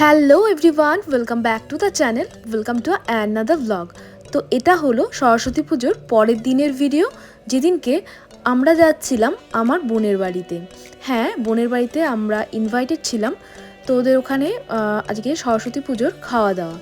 Hello everyone welcome back to the channel welcome to another blog তো এটা হলো সরস্বতী পুজোর পরের দিনের ভিডিও যেদিনকে আমরা যাচ্ছিলাম আমার বোনের বাড়িতে। হ্যাঁ বোনের বাড়িতে আমরা ইনভাইটেড ছিলাম। তো ওদের ওখানে আজকে সরস্বতী পুজোর খাওয়া দাওয়া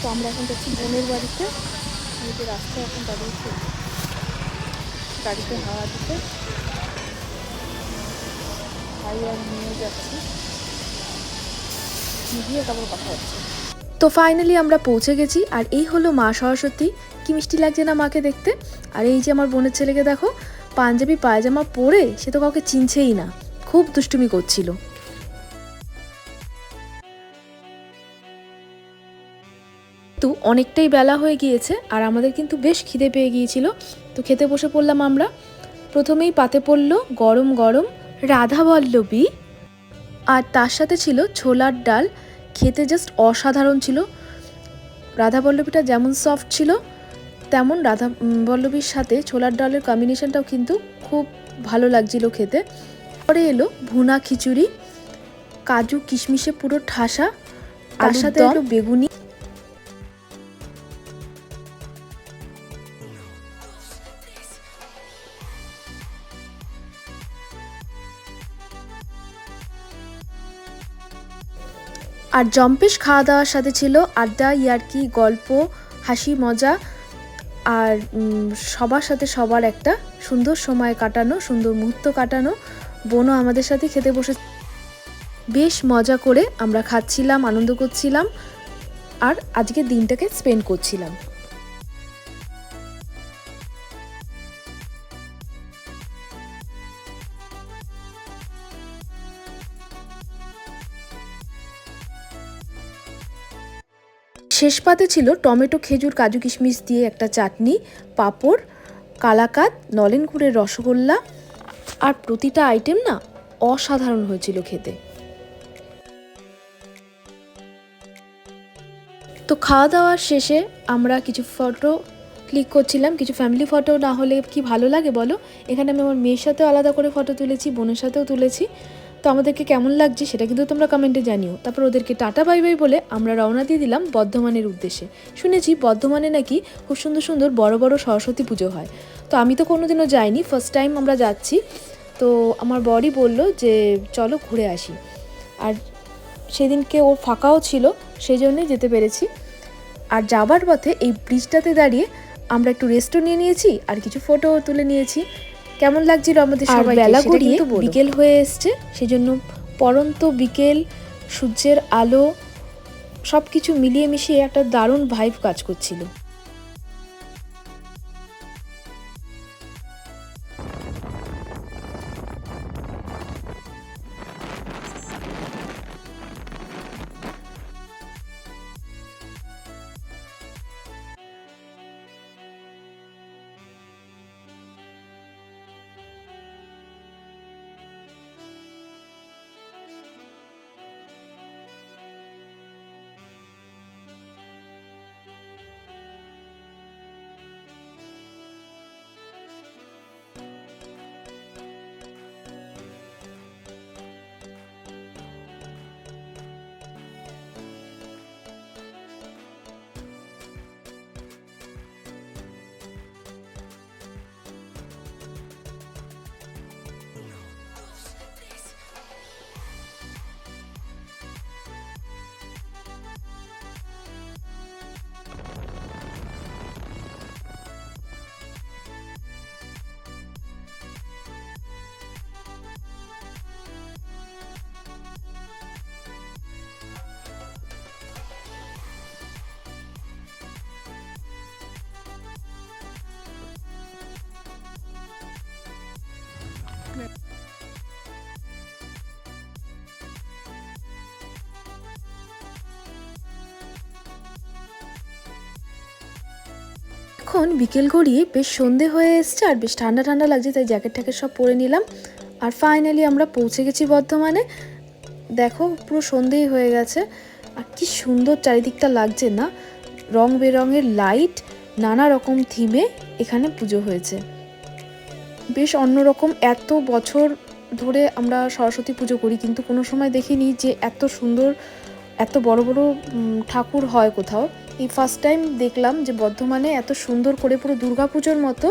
তো আমরা এখন যাচ্ছি বোনের বাড়িতে। যে রাস্তায় এখন দাঁড়িয়েছি গাড়িতে হাওয়া দিতে। আর নিয়ে যাচ্ছি। গিয়ে তারপর কথা হচ্ছে। তো ফাইনালি আমরা পৌঁছে গেছি, আর এই হলো মা সরস্বতী। কি মিষ্টি লাগছে না মাকে দেখতে? আর এই যে আমার বোনের ছেলেকে দেখো, পাঞ্জাবি পায়জামা পরে সে তো কাউকে চিনছেই না। খুব দুষ্টুমি করছিল। তো অনেকটাই বেলা হয়ে গিয়েছে আর আমাদের কিন্তু বেশ খিদে পেয়ে গিয়েছিল। তো খেতে বসে পড়লাম আমরা। প্রথমেই পাতে পড়ল গরম গরম রাধা বল্লবী। আর তার সাথে ছিল ছোলার ডাল। খেতে জাস্ট অসাধারণ ছিল। রাধা বল্লবীটা যেমন সফট ছিল তেমন রাধা বল্লবীর সাথে ছোলার ডালের কম্বিনেশনটাও কিন্তু খুব ভালো লাগছিল খেতে। পরে এলো ভুনা খিচুড়ি কাজু কিশমিশে পুরো ঠাসা তার সাথে এলো বেগুনি। আর জম্পেশ খাওয়া দাওয়ার সাথে ছিল আড্ডা, ইয়ার্কি, গল্প, হাসি, মজা আর সবার সাথে সবার একটা সুন্দর সময় কাটানো, সুন্দর মুহূর্ত কাটানো। বোনও আমাদের সাথে খেতে বসে বেশ মজা করে আমরা খাচ্ছিলাম, আনন্দ করছিলাম আর আজকে দিনটাকে স্পেন্ড করছিলাম। শেষ পাতে ছিল টমেটো, খেজুর, কাজু কিশমিশ দিয়ে একটা চাটনি, পাঁপড় কালাকাত নলেন গুড়ের রসগোল্লা আর প্রতিটা আইটেম না অসাধারণ হয়েছিল খেতে। তো খাওয়া দাওয়ার শেষে আমরা কিছু ফটো ক্লিক করছিলাম, কিছু ফ্যামিলি ফটো না হলে কি ভালো লাগে বলো? এখানে আমি আমার মেয়ের সাথেও আলাদা করে ফটো তুলেছি, বোনের সাথেও তুলেছি। তো আমাদেরকে কেমন লাগছে সেটা কিন্তু তোমরা কমেন্টে জানিও। তারপর ওদেরকে টাটা বাই বাই বলে আমরা রওনা দিয়ে দিলাম বর্ধমানের উদ্দেশ্যে। শুনেছি বর্ধমানে নাকি খুব সুন্দর সুন্দর বড় বড় সরস্বতী পুজো হয়। তো আমি তো কোনোদিনও যাইনি ফার্স্ট টাইম আমরা যাচ্ছি। তো আমার বরই বলল যে, চলো ঘুরে আসি। আর সেদিনকে ও ফাঁকাও ছিল সেই জন্যই যেতে পেরেছি। আর যাবার পথে এই ব্রিজটাতে দাঁড়িয়ে আমরা একটু রেস্টও নিয়ে নিয়েছি, আর কিছু ফটোও তুলে নিয়েছি। কেমন লাগছিল আমাদের সবাই বেলা গড়িয়ে বিকেল হয়ে এসছে সেজন্য পরন্ত বিকেল সূর্যের আলো সব কিছু মিলিয়ে মিশিয়ে একটা দারুণ ভাইব কাজ করছিল। এখন বিকেল গড়িয়ে বেশ সন্ধে হয়ে এসছে আর বেশ ঠান্ডা ঠান্ডা লাগছে, তাই জ্যাকেট ট্যাকেট সব পরে নিলাম। আর ফাইনালি আমরা পৌঁছে গেছি বর্ধমানে। দেখো পুরো সন্ধেই হয়ে গেছে। আর কি সুন্দর চারিদিকটা লাগছে না। রং বেরঙের লাইট নানা রকম থিমে এখানে পুজো হয়েছে। বেশ অন্যরকম। এত বছর ধরে আমরা সরস্বতী পুজো করি, কিন্তু কোনো সময় দেখিনি যে এত সুন্দর, এত বড় বড় ঠাকুর হয় কোথাও। এই ফার্স্ট টাইম দেখলাম যে বর্ধমানে এত সুন্দর করে পুরো দুর্গা পুজোর মতো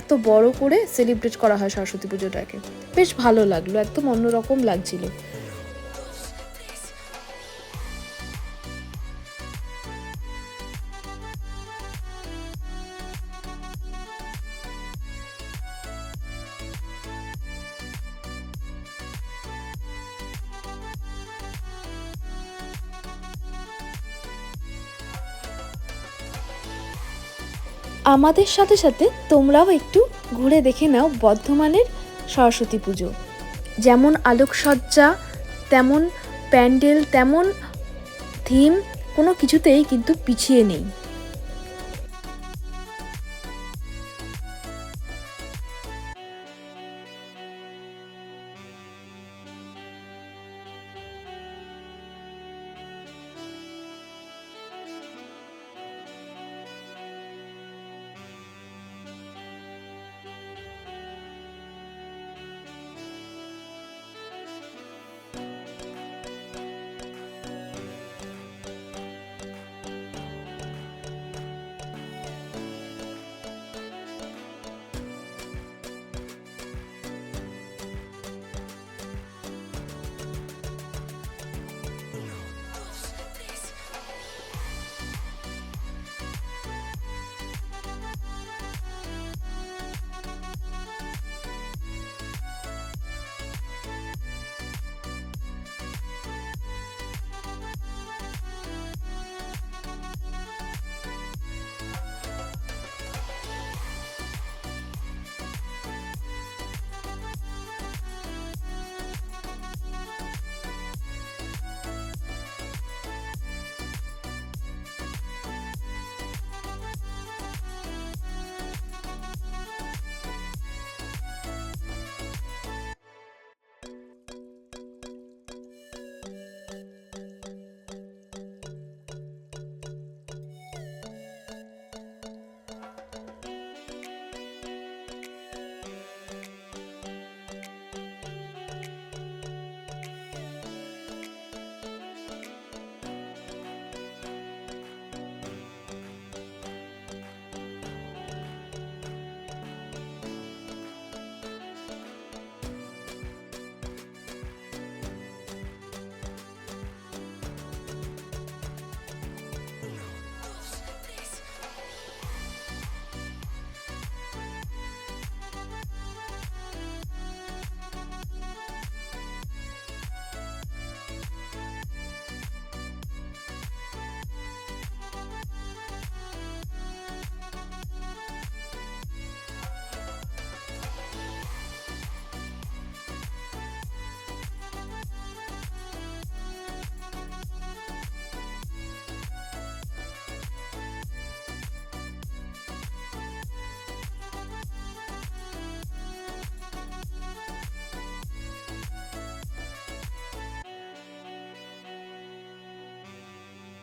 এত বড় করে সেলিব্রেট করা হয় সরস্বতী পুজোটাকে। বেশ ভালো লাগল, একদম অন্যরকম লাগছিল। আমাদের সাথে সাথে তোমরাও একটু ঘুরে দেখে নাও বর্ধমানের সরস্বতী পুজো। যেমন আলোকসজ্জা, তেমন প্যান্ডেল, তেমন থিম কোনো কিছুতেই কিন্তু পিছিয়ে নেই।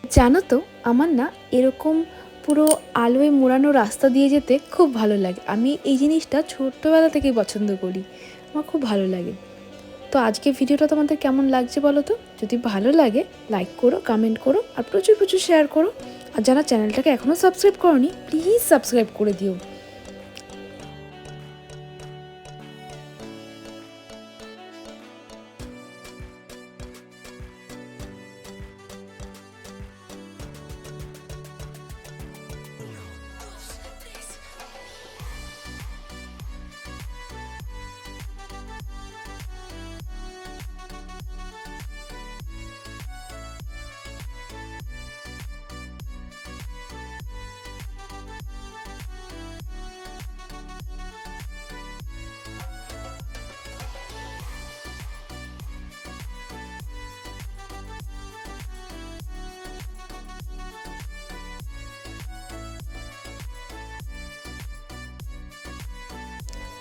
জানো তো, আমার না এরকম পুরো আলোয় মোড়ানো রাস্তা দিয়ে যেতে খুব ভালো লাগে। আমি এই জিনিসটা ছোট্টবেলা থেকেই পছন্দ করি। আমার খুব ভালো লাগে। তো আজকে ভিডিওটা তোমাদের কেমন লাগছে বলো তো? যদি ভালো লাগে লাইক করো কমেন্ট করো, আর প্রচুর প্রচুর শেয়ার করো। আর যারা চ্যানেলটাকে এখনও সাবস্ক্রাইব করনি প্লিজ সাবস্ক্রাইব করে দিও।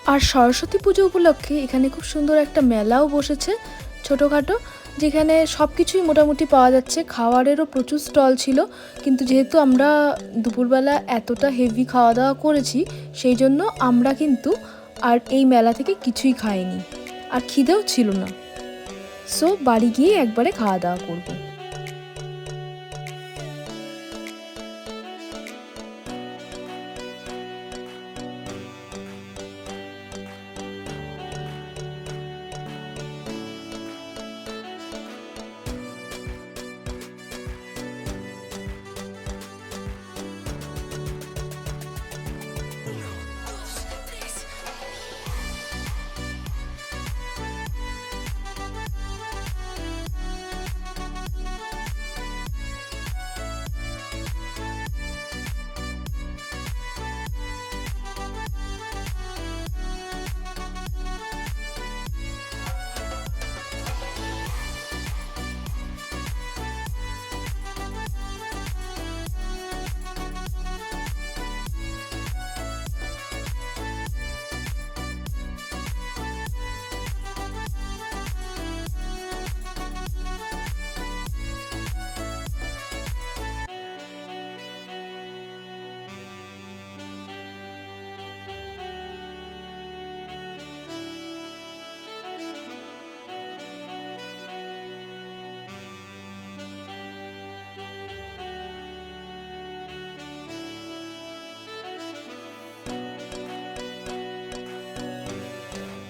আর সরস্বতী পুজো উপলক্ষে এখানে খুব সুন্দর একটা মেলাও বসেছে, ছোটোখাটো, যেখানে সব কিছুই মোটামুটি পাওয়া যাচ্ছে। খাওয়ারেরও প্রচুর স্টল ছিল, কিন্তু যেহেতু আমরা দুপুরবেলা এতটা হেভি খাওয়া দাওয়া করেছি, সেই জন্য আমরা কিন্তু আর এই মেলা থেকে কিছুই খাইনি। আর খিদেও ছিল না। সো বাড়ি গিয়ে একবারে খাওয়া দাওয়া করব।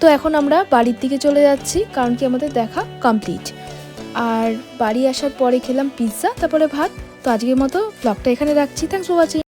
তো এখন আমরা বাড়ির দিকে চলে যাচ্ছি, কারণ কি আমাদের দেখা কমপ্লিট আর বাড়ি আসার পরে খেলাম পিৎজা তারপরে ভাত। তো আজকের মতো ব্লগটা এখানে রাখছি। Thanks for watching